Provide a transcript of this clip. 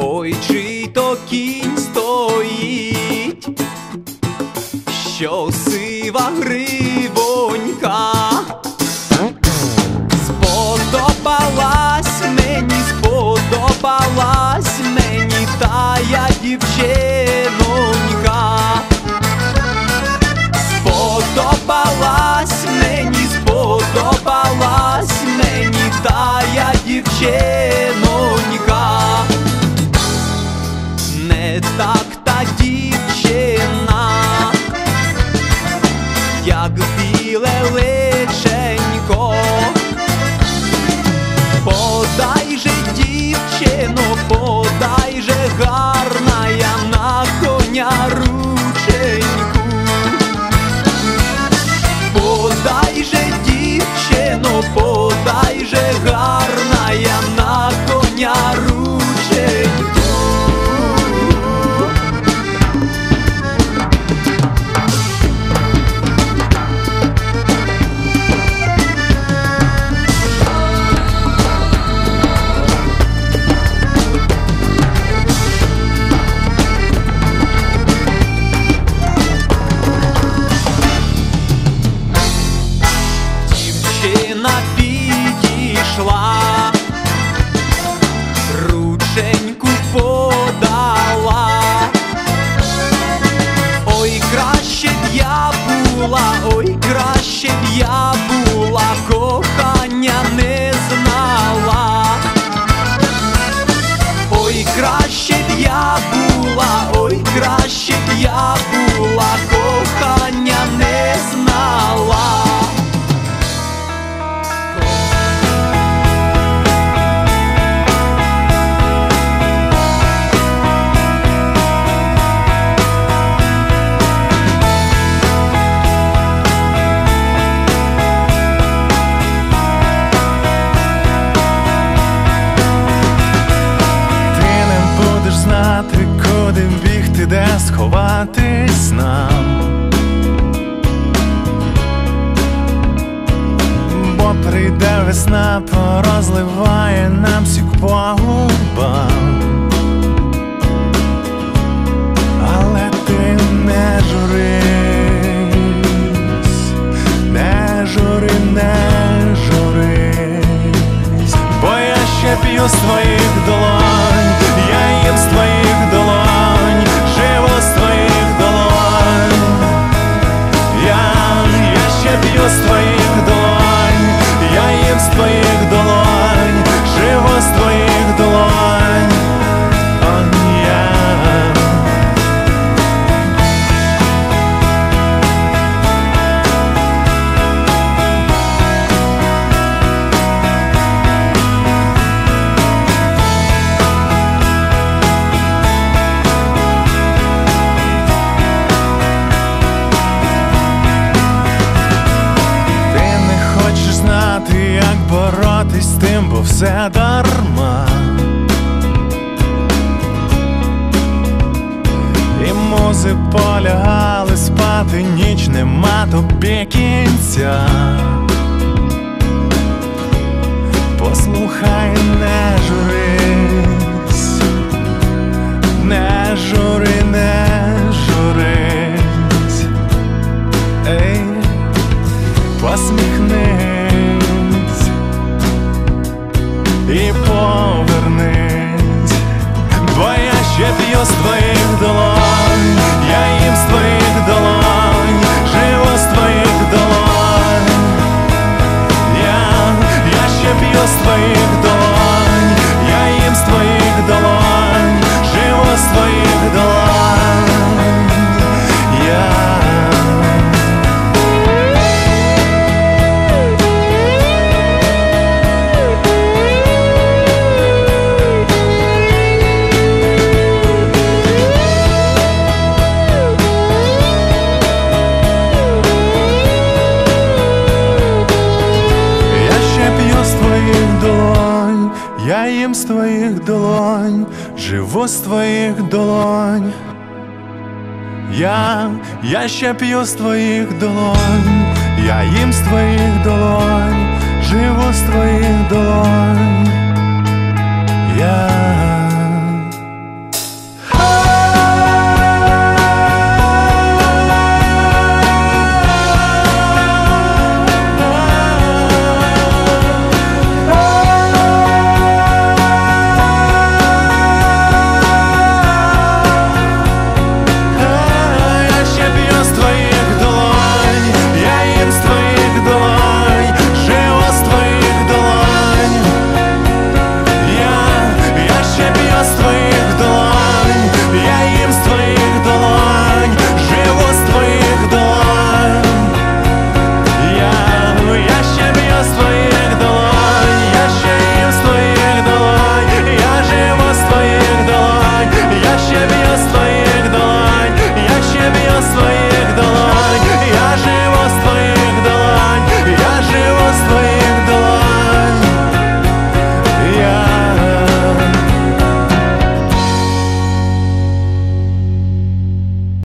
Ой, чий то кінь стоїть, що сива гри. знати, куди бігти, де сховатись нам. Бо прийде весна, порозливає нам сік по губам. Але ти не журись, не жури, не журись, бо я ще п'ю з твоїх долонь все дарма. І музи полягали спати, ніч нема тобі кінця. Я їм з твоїх долонь, живу з твоїх долонь. Я, я ще п'ю з твоїх долонь, я їм з твоїх долонь, живу з твоїх долонь. Я